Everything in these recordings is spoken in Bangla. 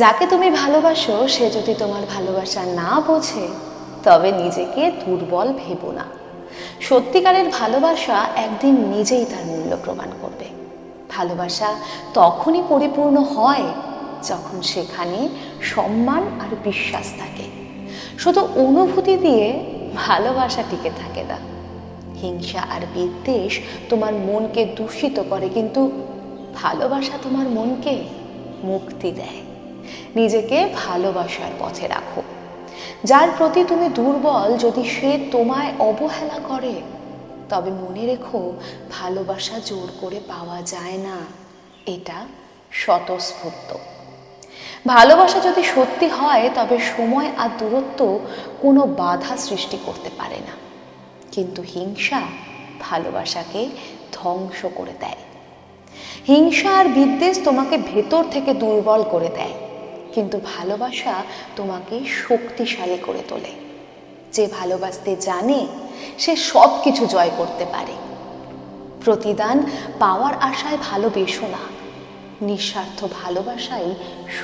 যাকে তুমি ভালোবাসো, সে যদি তোমার ভালোবাসা না বোঝে, তবে নিজেকে দুর্বল ভেবো না। সত্যিকারের ভালোবাসা একদিন নিজেই তার মূল্য প্রমাণ করবে। ভালোবাসা তখনই পরিপূর্ণ হয় যখন সেখানে সম্মান আর বিশ্বাস থাকে। শুধু অনুভূতি দিয়ে ভালোবাসা টিকে থাকে না। হিংসা আর বিদ্বেষ তোমার মনকে দূষিত করে, কিন্তু ভালোবাসা তোমার মনকে মুক্তি দেয়। নিজেকে ভালোবাসার পথে রাখো। যার প্রতি তুমি দুর্বল, যদি সে তোমায় অবহেলা করে, তবে মনে রেখো, ভালোবাসা জোর করে পাওয়া যায় না। এটা স্বতঃস্ফূর্ত। ভালোবাসা যদি সত্যি হয়, তবে সময় আর দূরত্ব কোনো বাধা সৃষ্টি করতে পারে না। কিন্তু হিংসা ভালোবাসাকে ধ্বংস করে দেয়। হিংসা আর বিদ্বেষ তোমাকে ভেতর থেকে দুর্বল করে দেয়। কিন্তু ভালোবাসা তোমাকে শক্তিশালী করে তোলে। যে ভালোবাসতে জানে, সে সব কিছু জয় করতে পারে। প্রতিদান পাওয়ার আশায় ভালোবেসো না। নিঃস্বার্থ ভালোবাসাই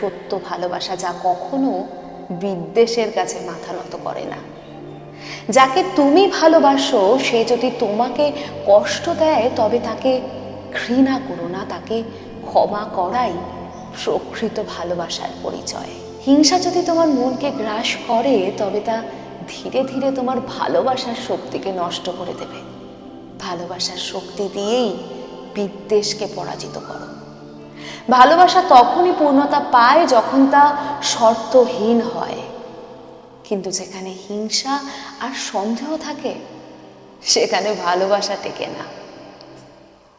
সত্য ভালোবাসা যা কখনো বিদ্বেষের কাছে মাথা নত করে না। যাকে তুমি ভালোবাসো, সে যদি তোমাকে কষ্ট দেয়, তবে তাকে ঘৃণা করো না, তাকে ক্ষমা করাই প্রকৃত ভালোবাসার পরিচয়। হিংসা যদি তোমার মনকে গ্রাস করে, তবে তা ধীরে ধীরে তোমার ভালোবাসার শক্তিকে নষ্ট করে দেবে। ভালোবাসার শক্তি দিয়েই বিদ্বেষকে পরাজিত করো। ভালোবাসা তখনই পূর্ণতা পায় যখন তা শর্তহীন হয়। কিন্তু যেখানে হিংসা আর সন্দেহ থাকে, সেখানে ভালোবাসা টেকে না।